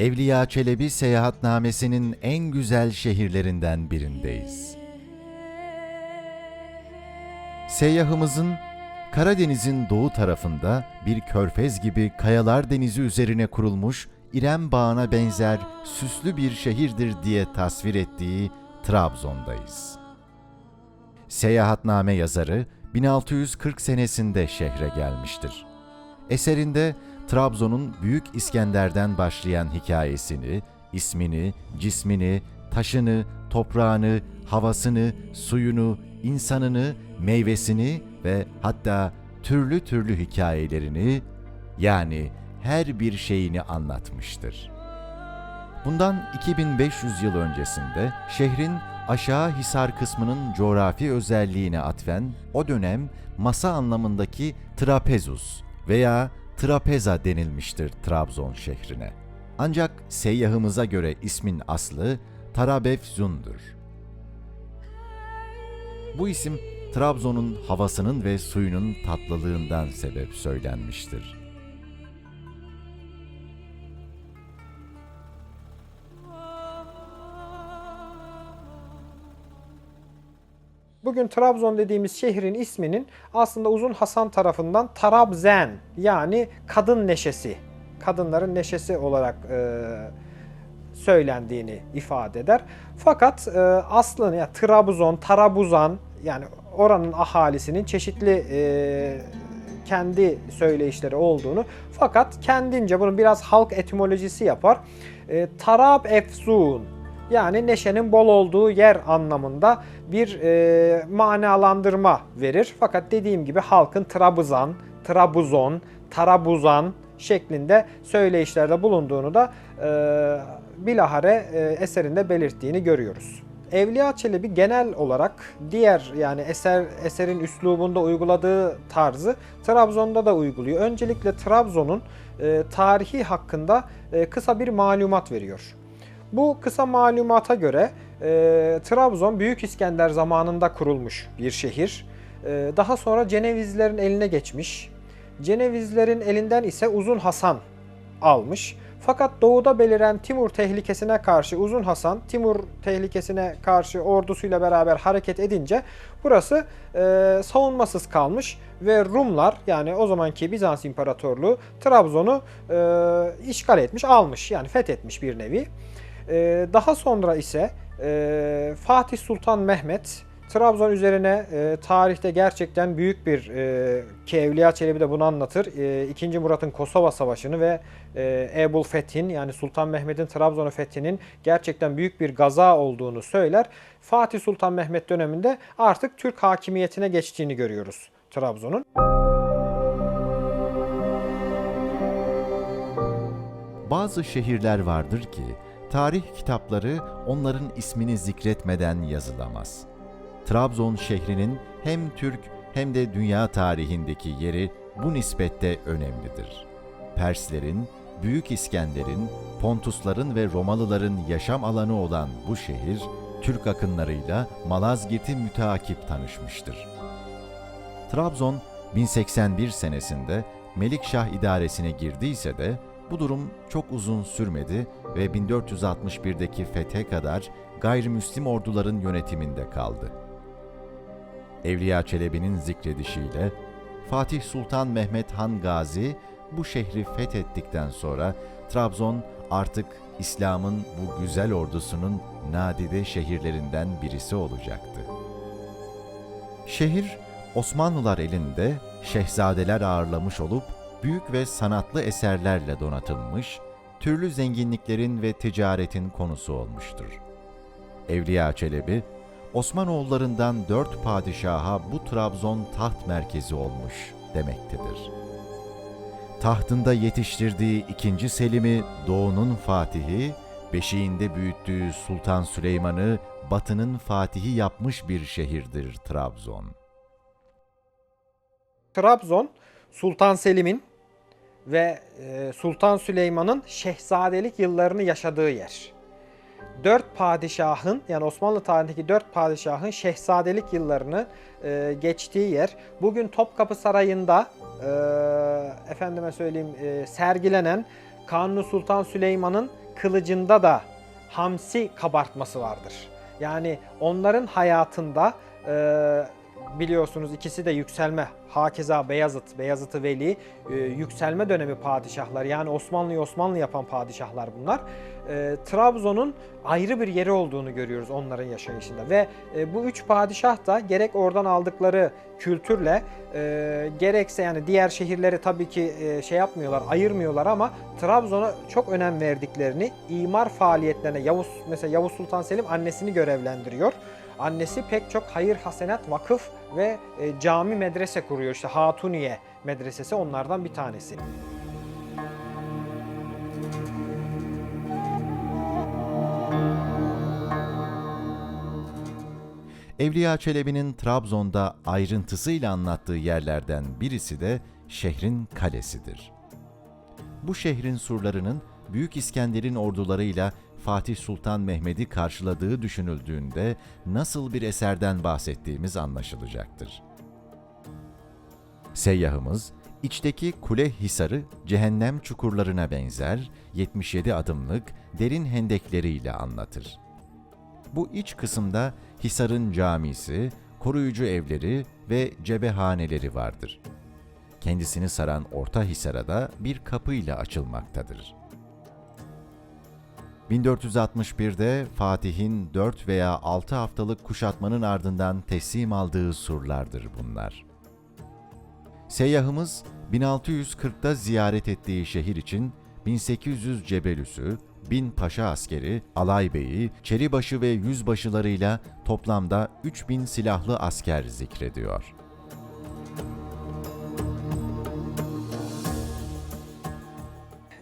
Evliya Çelebi seyahatnamesinin en güzel şehirlerinden birindeyiz. Seyyahımızın Karadeniz'in doğu tarafında bir körfez gibi kayalar denizi üzerine kurulmuş İrem Bağı'na benzer süslü bir şehirdir diye tasvir ettiği Trabzon'dayız. Seyahatname yazarı 1640 senesinde şehre gelmiştir. Eserinde Trabzon'un Büyük İskender'den başlayan hikayesini, ismini, cismini, taşını, toprağını, havasını, suyunu, insanını, meyvesini ve hatta türlü türlü hikayelerini yani her bir şeyini anlatmıştır. Bundan 2500 yıl öncesinde şehrin aşağı Hisar kısmının coğrafi özelliğine atfen o dönem masa anlamındaki trapezus veya trapeza denilmiştir Trabzon şehrine. Ancak seyyahımıza göre ismin aslı Tarabefzun'dur. Bu isim Trabzon'un havasının ve suyunun tatlılığından sebep söylenmiştir. Bugün Trabzon dediğimiz şehrin isminin aslında Uzun Hasan tarafından Tarabzen yani kadın neşesi, kadınların neşesi olarak e, söylendiğini ifade eder. Fakat e, aslında ya Trabzon, Tarabuzan yani oranın ahalisinin çeşitli e, kendi söyleyişleri olduğunu fakat kendince bunu biraz halk etimolojisi yapar. E, Tarab Efzun yani neşenin bol olduğu yer anlamında bir e, manalandırma verir. Fakat dediğim gibi halkın Trabzan, Trabuzon, Tarabuzan şeklinde söyleyişlerde bulunduğunu da e, bilahare e, eserinde belirttiğini görüyoruz. Evliya Çelebi genel olarak diğer yani eser eserin üslubunda uyguladığı tarzı Trabzon'da da uyguluyor. Öncelikle Trabzon'un e, tarihi hakkında e, kısa bir malumat veriyor. Bu kısa malumata göre e, Trabzon Büyük İskender zamanında kurulmuş bir şehir. E, daha sonra Cenevizlerin eline geçmiş. Cenevizlerin elinden ise Uzun Hasan almış. Fakat doğuda beliren Timur tehlikesine karşı Uzun Hasan Timur tehlikesine karşı ordusuyla beraber hareket edince burası e, savunmasız kalmış ve Rumlar yani o zamanki Bizans İmparatorluğu Trabzon'u e, işgal etmiş, almış yani fethetmiş bir nevi. Ee, daha sonra ise e, Fatih Sultan Mehmet Trabzon üzerine e, tarihte gerçekten büyük bir e, ki Evliya Çelebi de bunu anlatır. E, 2. Murat'ın Kosova Savaşı'nı ve e, Ebul Fethin yani Sultan Mehmet'in Trabzon'u fethinin gerçekten büyük bir gaza olduğunu söyler. Fatih Sultan Mehmet döneminde artık Türk hakimiyetine geçtiğini görüyoruz Trabzon'un. Bazı şehirler vardır ki tarih kitapları onların ismini zikretmeden yazılamaz. Trabzon şehrinin hem Türk hem de dünya tarihindeki yeri bu nispette önemlidir. Perslerin, Büyük İskender'in, Pontusların ve Romalıların yaşam alanı olan bu şehir, Türk akınlarıyla Malazgirt'i müteakip tanışmıştır. Trabzon 1081 senesinde Melikşah idaresine girdiyse de bu durum çok uzun sürmedi ve 1461'deki fethe kadar gayrimüslim orduların yönetiminde kaldı. Evliya Çelebi'nin zikredişiyle Fatih Sultan Mehmet Han Gazi bu şehri fethettikten sonra Trabzon artık İslam'ın bu güzel ordusunun nadide şehirlerinden birisi olacaktı. Şehir Osmanlılar elinde şehzadeler ağırlamış olup büyük ve sanatlı eserlerle donatılmış, türlü zenginliklerin ve ticaretin konusu olmuştur. Evliya Çelebi, Osmanoğullarından dört padişaha bu Trabzon taht merkezi olmuş demektedir. Tahtında yetiştirdiği ikinci Selim'i Doğu'nun Fatihi, beşiğinde büyüttüğü Sultan Süleyman'ı Batı'nın Fatihi yapmış bir şehirdir Trabzon. Trabzon Sultan Selim'in ve e, Sultan Süleyman'ın şehzadelik yıllarını yaşadığı yer. Dört padişahın yani Osmanlı tarihindeki dört padişahın şehzadelik yıllarını e, geçtiği yer. Bugün Topkapı Sarayı'nda e, efendime söyleyeyim e, sergilenen Kanuni Sultan Süleyman'ın kılıcında da hamsi kabartması vardır. Yani onların hayatında e, biliyorsunuz ikisi de yükselme. Hakeza Beyazıt, Beyazıt-ı Veli e, yükselme dönemi padişahlar. Yani Osmanlı'yı Osmanlı yapan padişahlar bunlar. E, Trabzon'un ayrı bir yeri olduğunu görüyoruz onların yaşayışında. Ve e, bu üç padişah da gerek oradan aldıkları kültürle gerekse yani diğer şehirleri tabii ki şey yapmıyorlar, ayırmıyorlar ama Trabzon'a çok önem verdiklerini imar faaliyetlerine Yavuz mesela Yavuz Sultan Selim annesini görevlendiriyor. Annesi pek çok hayır hasenat vakıf ve e, cami medrese kuruyor. İşte Hatuniye medresesi onlardan bir tanesi. Evliya Çelebi'nin Trabzon'da ayrıntısıyla anlattığı yerlerden birisi de şehrin kalesidir. Bu şehrin surlarının Büyük İskender'in ordularıyla Fatih Sultan Mehmet'i karşıladığı düşünüldüğünde nasıl bir eserden bahsettiğimiz anlaşılacaktır. Seyyahımız, içteki kule hisarı cehennem çukurlarına benzer 77 adımlık derin hendekleriyle anlatır. Bu iç kısımda Hisar'ın camisi, koruyucu evleri ve cebehaneleri vardır. Kendisini saran Orta Hisar'a da bir kapıyla açılmaktadır. 1461'de Fatih'in 4 veya 6 haftalık kuşatmanın ardından teslim aldığı surlardır bunlar. Seyyahımız 1640'da ziyaret ettiği şehir için 1800 Cebelüsü, 1000 paşa askeri, alay beyi, çeribaşı ve yüzbaşılarıyla toplamda 3000 silahlı asker zikrediyor.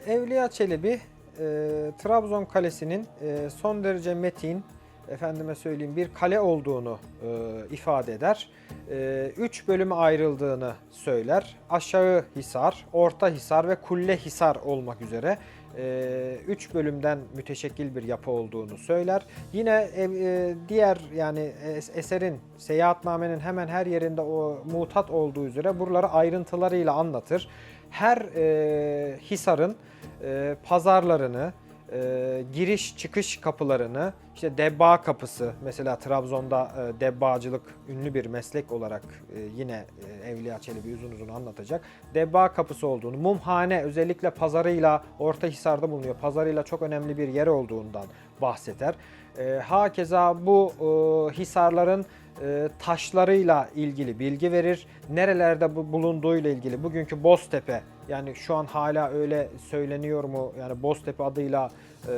Evliya Çelebi e, Trabzon Kalesi'nin e, son derece metin, efendime söyleyeyim bir kale olduğunu e, ifade eder. E, üç bölüme ayrıldığını söyler. Aşağı Hisar, Orta Hisar ve Kulle Hisar olmak üzere e, üç bölümden müteşekkil bir yapı olduğunu söyler. Yine e, e, diğer yani es- eserin, seyahatnamenin hemen her yerinde o mutat olduğu üzere buraları ayrıntılarıyla anlatır. Her e, hisarın e, pazarlarını, e, giriş çıkış kapılarını, işte debba kapısı mesela Trabzon'da e, debbacılık ünlü bir meslek olarak e, yine e, Evliya Çelebi uzun uzun anlatacak. Debba kapısı olduğunu, mumhane özellikle pazarıyla Ortahisar'da bulunuyor. Pazarıyla çok önemli bir yer olduğundan bahseder. E, hakeza bu e, hisarların e, taşlarıyla ilgili bilgi verir. Nerelerde bu bulunduğuyla ilgili bugünkü Boztepe yani şu an hala öyle söyleniyor mu? Yani Boztepe adıyla e,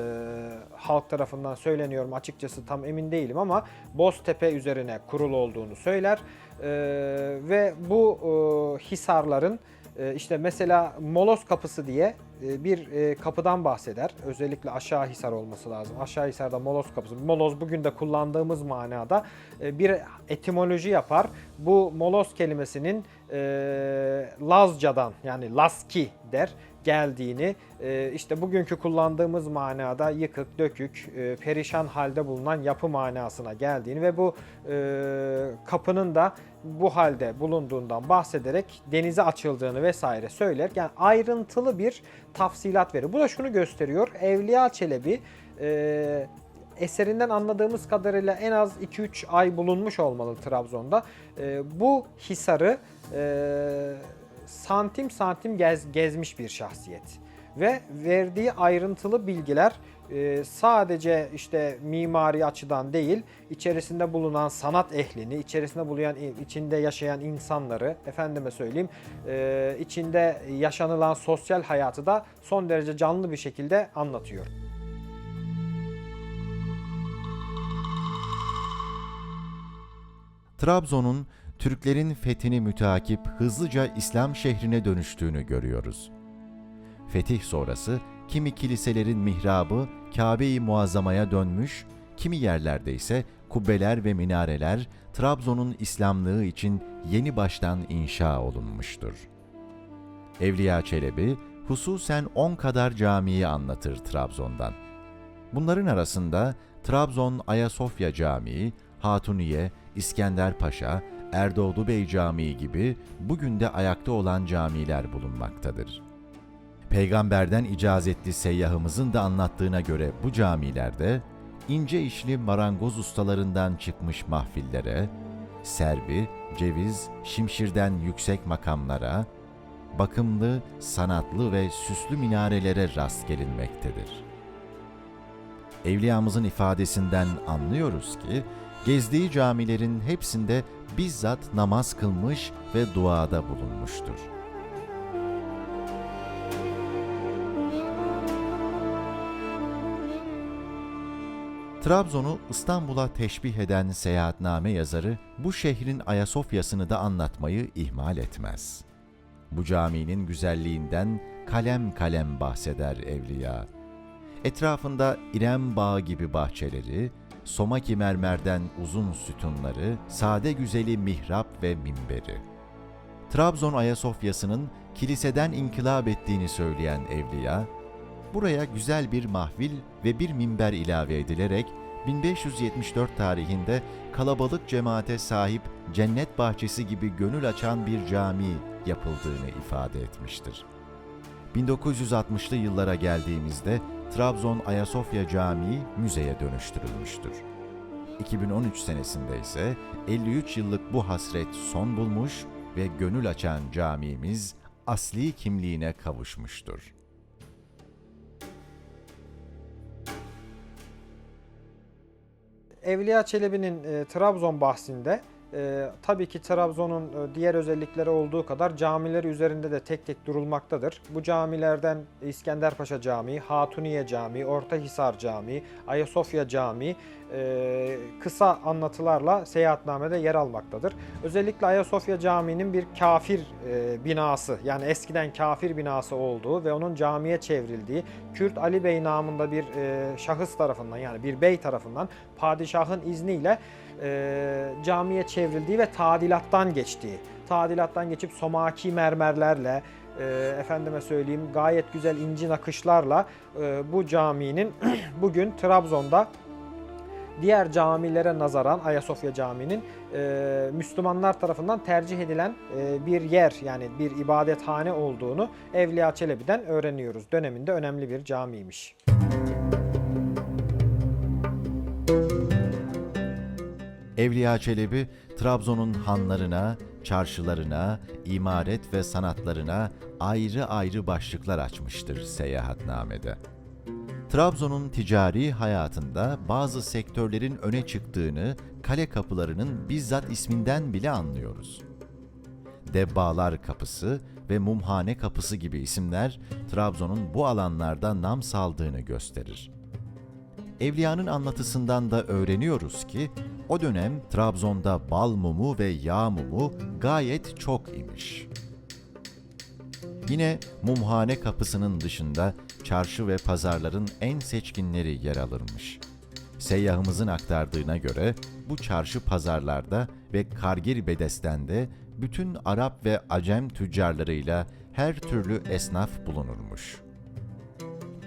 halk tarafından söyleniyor mu? Açıkçası tam emin değilim ama Boztepe üzerine kurulu olduğunu söyler. E, ve bu e, hisarların e, işte mesela Molos Kapısı diye bir e, kapıdan bahseder. Özellikle aşağı Hisar olması lazım. Aşağı Hisar'da Molos Kapısı. Moloz bugün de kullandığımız manada e, bir etimoloji yapar. Bu Molos kelimesinin e, Lazcadan yani Laski der geldiğini e, işte bugünkü kullandığımız manada yıkık, dökük, e, perişan halde bulunan yapı manasına geldiğini ve bu e, kapının da bu halde bulunduğundan bahsederek denize açıldığını vesaire söyler. Yani ayrıntılı bir tafsilat verir. Bu da şunu gösteriyor. Evliya Çelebi eserinden anladığımız kadarıyla en az 2-3 ay bulunmuş olmalı Trabzon'da. Bu hisarı santim santim gez, gezmiş bir şahsiyet. Ve verdiği ayrıntılı bilgiler e, sadece işte mimari açıdan değil, içerisinde bulunan sanat ehlini, içerisinde bulunan, içinde yaşayan insanları, efendime söyleyeyim, e, içinde yaşanılan sosyal hayatı da son derece canlı bir şekilde anlatıyor. Trabzon'un Türklerin fethini müteakip hızlıca İslam şehrine dönüştüğünü görüyoruz. Fetih sonrası kimi kiliselerin mihrabı Kabe-i Muazzama'ya dönmüş, kimi yerlerde ise kubbeler ve minareler Trabzon'un İslamlığı için yeni baştan inşa olunmuştur. Evliya Çelebi hususen 10 kadar camiyi anlatır Trabzon'dan. Bunların arasında Trabzon Ayasofya Camii, Hatuniye, İskender Paşa, Erdoğdu Bey Camii gibi bugün de ayakta olan camiler bulunmaktadır. Peygamberden icazetli seyyahımızın da anlattığına göre bu camilerde ince işli marangoz ustalarından çıkmış mahfillere, serbi, ceviz, şimşirden yüksek makamlara, bakımlı, sanatlı ve süslü minarelere rast gelinmektedir. Evliyamızın ifadesinden anlıyoruz ki, gezdiği camilerin hepsinde bizzat namaz kılmış ve duada bulunmuştur. Trabzon'u İstanbul'a teşbih eden seyahatname yazarı bu şehrin Ayasofya'sını da anlatmayı ihmal etmez. Bu caminin güzelliğinden kalem kalem bahseder evliya. Etrafında İrem Bağı gibi bahçeleri, somaki mermerden uzun sütunları, sade güzeli mihrap ve minberi. Trabzon Ayasofya'sının kiliseden inkılap ettiğini söyleyen evliya, buraya güzel bir mahvil ve bir minber ilave edilerek 1574 tarihinde kalabalık cemaate sahip cennet bahçesi gibi gönül açan bir cami yapıldığını ifade etmiştir. 1960'lı yıllara geldiğimizde Trabzon Ayasofya Camii müzeye dönüştürülmüştür. 2013 senesinde ise 53 yıllık bu hasret son bulmuş ve gönül açan camimiz asli kimliğine kavuşmuştur. Evliya Çelebi'nin e, Trabzon bahsinde e, tabii ki Trabzon'un e, diğer özellikleri olduğu kadar camileri üzerinde de tek tek durulmaktadır. Bu camilerden İskenderpaşa Camii, Hatuniye Camii, Ortahisar Camii, Ayasofya Camii e, kısa anlatılarla seyahatnamede yer almaktadır. Özellikle Ayasofya Camii'nin bir kafir e, binası yani eskiden kafir binası olduğu ve onun camiye çevrildiği Kürt Ali Bey namında bir e, şahıs tarafından yani bir bey tarafından padişahın izniyle e, camiye çevrildiği ve tadilattan geçtiği, tadilattan geçip somaki mermerlerle, e, efendime söyleyeyim gayet güzel inci nakışlarla e, bu caminin bugün Trabzon'da diğer camilere nazaran Ayasofya Camii'nin e, Müslümanlar tarafından tercih edilen e, bir yer yani bir ibadethane olduğunu Evliya Çelebi'den öğreniyoruz. Döneminde önemli bir camiymiş. Evliya Çelebi, Trabzon'un hanlarına, çarşılarına, imaret ve sanatlarına ayrı ayrı başlıklar açmıştır seyahatnamede. Trabzon'un ticari hayatında bazı sektörlerin öne çıktığını kale kapılarının bizzat isminden bile anlıyoruz. Debbalar Kapısı ve Mumhane Kapısı gibi isimler Trabzon'un bu alanlarda nam saldığını gösterir. Evliyanın anlatısından da öğreniyoruz ki o dönem Trabzon'da bal mumu ve yağ mumu gayet çok imiş. Yine mumhane kapısının dışında çarşı ve pazarların en seçkinleri yer alırmış. Seyyahımızın aktardığına göre bu çarşı pazarlarda ve Kargir Bedesten'de bütün Arap ve Acem tüccarlarıyla her türlü esnaf bulunurmuş.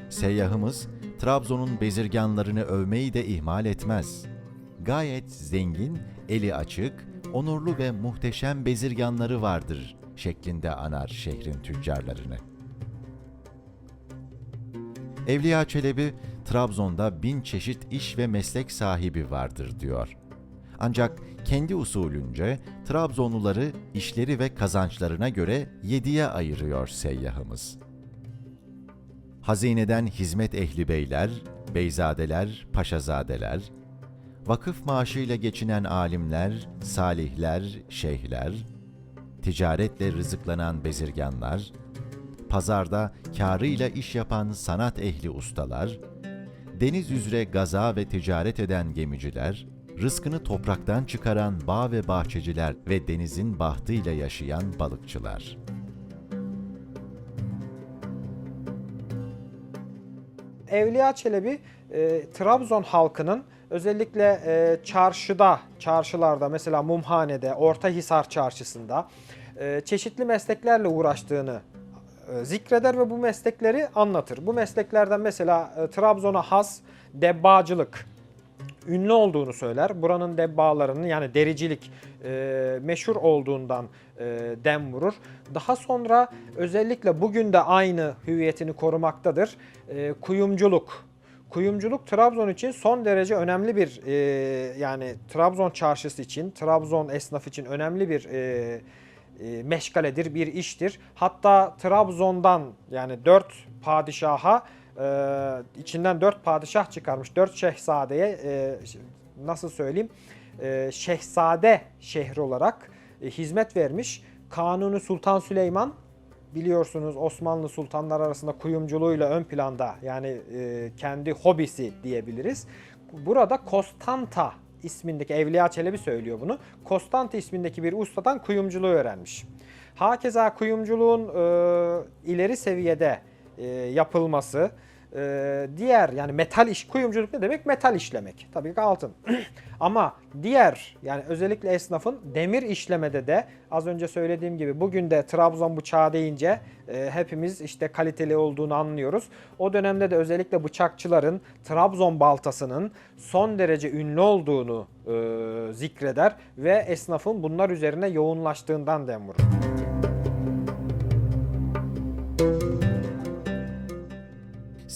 Seyyahımız Trabzon'un bezirganlarını övmeyi de ihmal etmez. Gayet zengin, eli açık, onurlu ve muhteşem bezirganları vardır şeklinde anar şehrin tüccarlarını. Evliya Çelebi, Trabzon'da bin çeşit iş ve meslek sahibi vardır diyor. Ancak kendi usulünce Trabzonluları işleri ve kazançlarına göre yediye ayırıyor seyyahımız. Hazineden hizmet ehli beyler, beyzadeler, paşazadeler, vakıf maaşıyla geçinen alimler, salihler, şeyhler, ticaretle rızıklanan bezirganlar, pazarda kârıyla iş yapan sanat ehli ustalar, deniz üzere gaza ve ticaret eden gemiciler, rızkını topraktan çıkaran bağ ve bahçeciler ve denizin bahtıyla yaşayan balıkçılar.'' Evliya Çelebi e, Trabzon halkının özellikle e, çarşıda, çarşılarda mesela Mumhane'de, Ortahisar çarşısında e, çeşitli mesleklerle uğraştığını e, zikreder ve bu meslekleri anlatır. Bu mesleklerden mesela e, Trabzon'a has debbacılık ünlü olduğunu söyler. Buranın debbalarının yani dericilik e, meşhur olduğundan e, dem vurur. Daha sonra özellikle bugün de aynı hüviyetini korumaktadır. E, kuyumculuk. Kuyumculuk Trabzon için son derece önemli bir e, yani Trabzon çarşısı için, Trabzon esnaf için önemli bir e, e, meşgaledir, bir iştir. Hatta Trabzon'dan yani dört padişaha e, içinden dört padişah çıkarmış, dört şehzadeye e, nasıl söyleyeyim e, şehzade şehri olarak e, hizmet vermiş. Kanuni Sultan Süleyman biliyorsunuz Osmanlı sultanlar arasında kuyumculuğuyla ön planda yani e, kendi hobisi diyebiliriz. Burada Konstanta ismindeki Evliya Çelebi söylüyor bunu. Konstanta ismindeki bir ustadan kuyumculuğu öğrenmiş. Hakeza kuyumculuğun e, ileri seviyede e, yapılması, e, diğer yani metal iş kuyumculuk ne demek? Metal işlemek. Tabii ki altın. Ama diğer yani özellikle esnafın demir işlemede de az önce söylediğim gibi bugün de Trabzon bıçağı deyince e, hepimiz işte kaliteli olduğunu anlıyoruz. O dönemde de özellikle bıçakçıların Trabzon baltasının son derece ünlü olduğunu e, zikreder ve esnafın bunlar üzerine yoğunlaştığından dem vurur.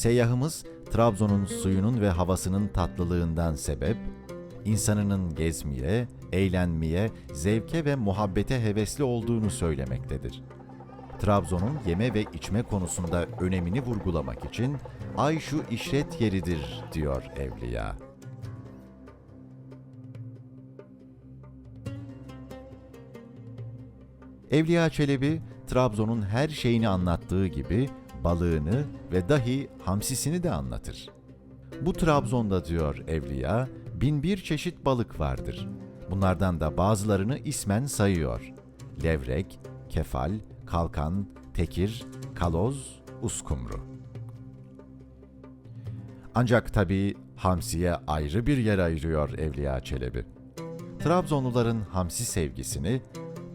Seyyahımız Trabzon'un suyunun ve havasının tatlılığından sebep, insanının gezmeye, eğlenmeye, zevke ve muhabbete hevesli olduğunu söylemektedir. Trabzon'un yeme ve içme konusunda önemini vurgulamak için ay şu işret yeridir diyor Evliya. Evliya Çelebi, Trabzon'un her şeyini anlattığı gibi balığını ve dahi hamsisini de anlatır. Bu Trabzon'da diyor Evliya, bin bir çeşit balık vardır. Bunlardan da bazılarını ismen sayıyor. Levrek, kefal, kalkan, tekir, kaloz, uskumru. Ancak tabii hamsiye ayrı bir yer ayırıyor Evliya Çelebi. Trabzonluların hamsi sevgisini,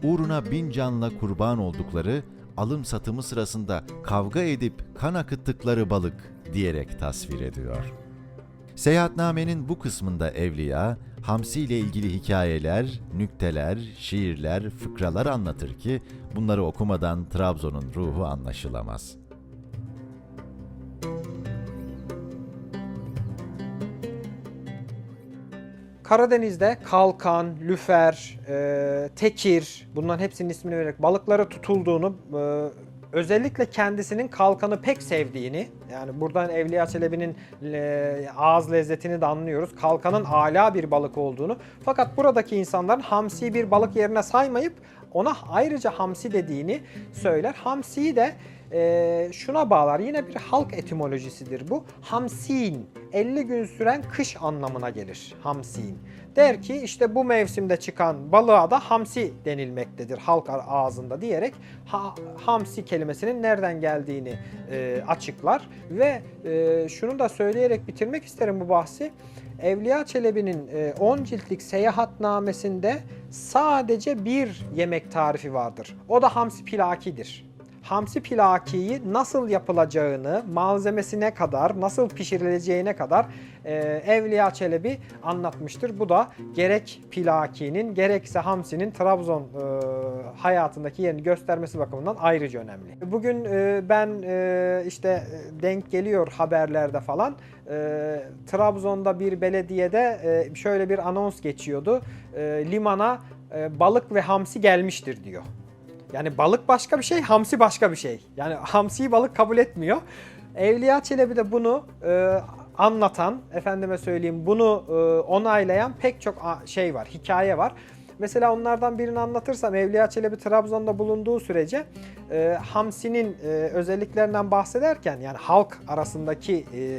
uğruna bin canla kurban oldukları, alım satımı sırasında kavga edip kan akıttıkları balık diyerek tasvir ediyor. Seyahatnamenin bu kısmında Evliya, Hamsi ile ilgili hikayeler, nükteler, şiirler, fıkralar anlatır ki bunları okumadan Trabzon'un ruhu anlaşılamaz. Karadeniz'de kalkan, lüfer, e, tekir bunların hepsinin ismini vererek balıklara tutulduğunu e, özellikle kendisinin kalkanı pek sevdiğini yani buradan Evliya Çelebi'nin e, ağız lezzetini de anlıyoruz. Kalkanın ala bir balık olduğunu fakat buradaki insanların hamsiyi bir balık yerine saymayıp ona ayrıca hamsi dediğini söyler. Hamsiyi de e, şuna bağlar. Yine bir halk etimolojisidir bu. Hamsin, 50 gün süren kış anlamına gelir. Hamsin. Der ki işte bu mevsimde çıkan balığa da hamsi denilmektedir halk ağzında diyerek ha, hamsi kelimesinin nereden geldiğini e, açıklar. Ve e, şunu da söyleyerek bitirmek isterim bu bahsi. Evliya Çelebi'nin e, 10 ciltlik seyahatnamesinde sadece bir yemek tarifi vardır. O da hamsi pilakidir. Hamsi pilakiyi nasıl yapılacağını, malzemesine kadar, nasıl pişirileceğine kadar e, Evliya Çelebi anlatmıştır. Bu da gerek pilakinin gerekse hamsinin Trabzon e, hayatındaki yerini göstermesi bakımından ayrıca önemli. Bugün e, ben e, işte e, denk geliyor haberlerde falan. E, Trabzon'da bir belediyede e, şöyle bir anons geçiyordu. E, limana e, balık ve hamsi gelmiştir diyor. Yani balık başka bir şey, hamsi başka bir şey. Yani hamsiyi balık kabul etmiyor. Evliya Çelebi de bunu e, anlatan, efendime söyleyeyim bunu e, onaylayan pek çok şey var, hikaye var. Mesela onlardan birini anlatırsam Evliya Çelebi Trabzon'da bulunduğu sürece e, hamsinin e, özelliklerinden bahsederken yani halk arasındaki e,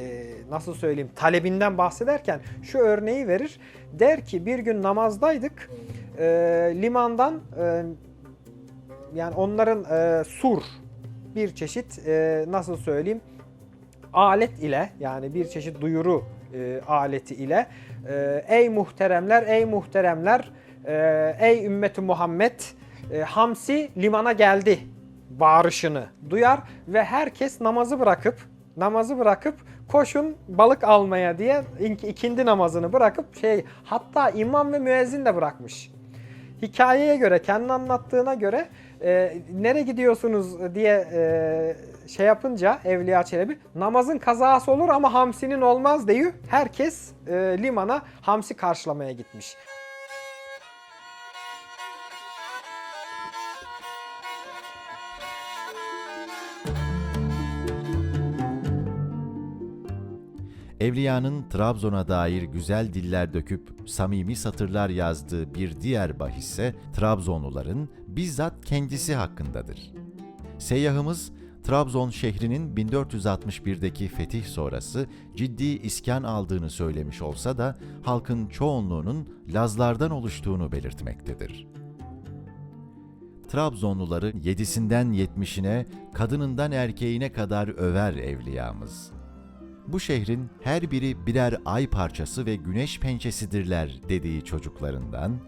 nasıl söyleyeyim talebinden bahsederken şu örneği verir. Der ki bir gün namazdaydık e, limandan e, yani onların e, sur bir çeşit e, nasıl söyleyeyim alet ile yani bir çeşit duyuru e, aleti ile e, ey muhteremler ey muhteremler e, ey ümmeti Muhammed e, hamsi limana geldi bağırışını duyar ve herkes namazı bırakıp namazı bırakıp koşun balık almaya diye ik- ikindi namazını bırakıp şey hatta imam ve müezzin de bırakmış. hikayeye göre, kendi anlattığına göre e, nereye gidiyorsunuz diye e, şey yapınca Evliya Çelebi namazın kazası olur ama hamsinin olmaz diyor. Herkes e, limana hamsi karşılamaya gitmiş. Evliyanın Trabzon'a dair güzel diller döküp samimi satırlar yazdığı bir diğer bahisse Trabzonluların bizzat kendisi hakkındadır. Seyyahımız Trabzon şehrinin 1461'deki fetih sonrası ciddi iskan aldığını söylemiş olsa da halkın çoğunluğunun Lazlardan oluştuğunu belirtmektedir. Trabzonluları yedisinden yetmişine, kadınından erkeğine kadar över evliyamız. Bu şehrin her biri birer ay parçası ve güneş pençesidirler dediği çocuklarından,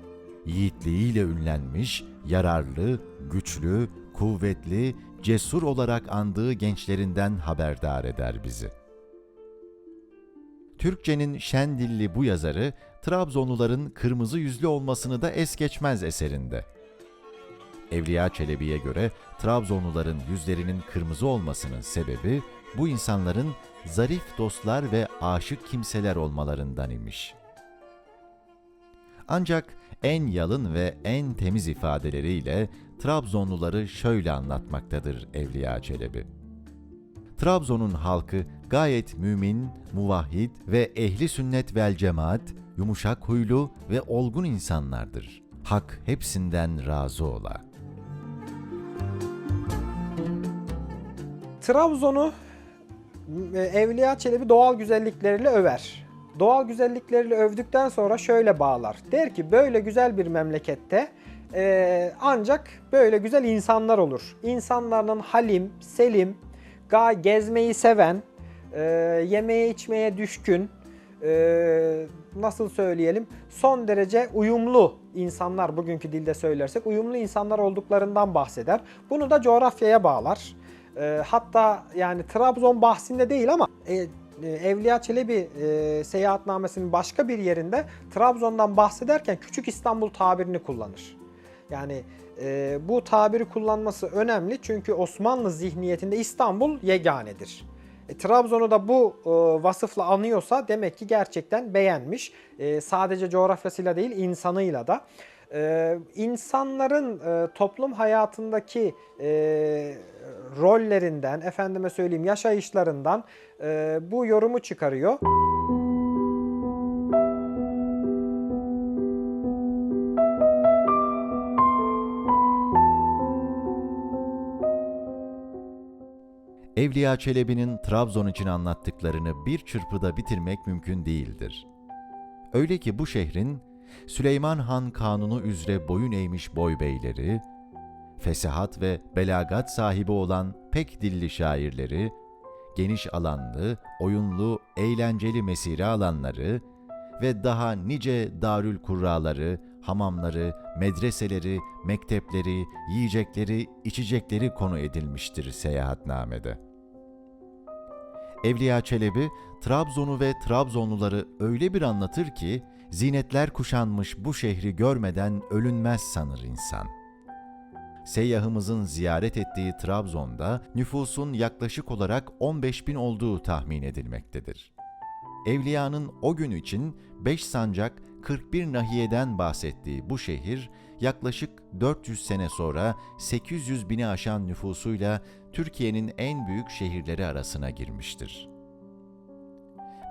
yiğitliğiyle ünlenmiş, yararlı, güçlü, kuvvetli, cesur olarak andığı gençlerinden haberdar eder bizi. Türkçenin şen dilli bu yazarı, Trabzonluların kırmızı yüzlü olmasını da es geçmez eserinde. Evliya Çelebi'ye göre Trabzonluların yüzlerinin kırmızı olmasının sebebi bu insanların zarif dostlar ve aşık kimseler olmalarından imiş. Ancak en yalın ve en temiz ifadeleriyle Trabzonluları şöyle anlatmaktadır Evliya Çelebi. Trabzon'un halkı gayet mümin, muvahhid ve ehli sünnet vel cemaat, yumuşak huylu ve olgun insanlardır. Hak hepsinden razı ola. Trabzon'u Evliya Çelebi doğal güzellikleriyle över. Doğal güzellikleriyle övdükten sonra şöyle bağlar. Der ki böyle güzel bir memlekette e, ancak böyle güzel insanlar olur. İnsanların halim, selim, gezmeyi seven, e, yemeye içmeye düşkün, e, nasıl söyleyelim son derece uyumlu insanlar bugünkü dilde söylersek uyumlu insanlar olduklarından bahseder. Bunu da coğrafyaya bağlar. E, hatta yani Trabzon bahsinde değil ama e, e, Evliya Çelebi e, seyahatnamesinin başka bir yerinde Trabzon'dan bahsederken Küçük İstanbul tabirini kullanır. Yani e, bu tabiri kullanması önemli çünkü Osmanlı zihniyetinde İstanbul yeganedir. E, Trabzon'u da bu e, vasıfla anıyorsa demek ki gerçekten beğenmiş. E, sadece coğrafyasıyla değil insanıyla da. E, insanların e, toplum hayatındaki e, rollerinden, efendime söyleyeyim yaşayışlarından e, bu yorumu çıkarıyor. Evliya Çelebi'nin Trabzon için anlattıklarını bir çırpıda bitirmek mümkün değildir. Öyle ki bu şehrin Süleyman Han kanunu üzere boyun eğmiş boybeyleri, fesahat ve belagat sahibi olan pek dilli şairleri, geniş alanlı, oyunlu, eğlenceli mesire alanları ve daha nice darül kurraları, hamamları, medreseleri, mektepleri, yiyecekleri, içecekleri konu edilmiştir seyahatnamede. Evliya Çelebi, Trabzon'u ve Trabzonluları öyle bir anlatır ki, zinetler kuşanmış bu şehri görmeden ölünmez sanır insan. Seyyahımızın ziyaret ettiği Trabzon'da nüfusun yaklaşık olarak 15 bin olduğu tahmin edilmektedir. Evliyanın o gün için 5 sancak 41 nahiyeden bahsettiği bu şehir yaklaşık 400 sene sonra 800 bini aşan nüfusuyla Türkiye'nin en büyük şehirleri arasına girmiştir.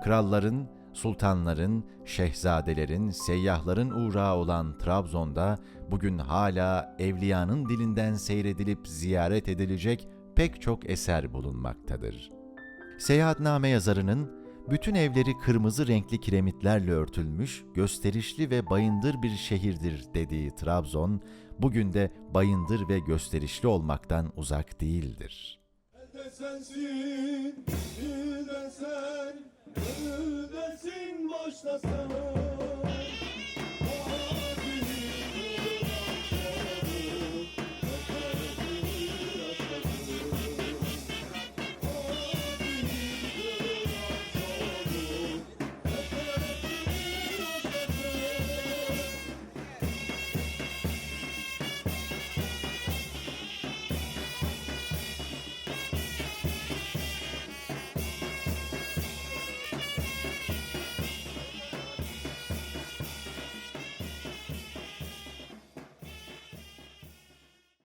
Kralların, sultanların, şehzadelerin, seyyahların uğrağı olan Trabzon'da bugün hala evliyanın dilinden seyredilip ziyaret edilecek pek çok eser bulunmaktadır. Seyahatname yazarının bütün evleri kırmızı renkli kiremitlerle örtülmüş, gösterişli ve bayındır bir şehirdir dediği Trabzon, bugün de bayındır ve gösterişli olmaktan uzak değildir. de sensin, de sen, gönül desin başlasana.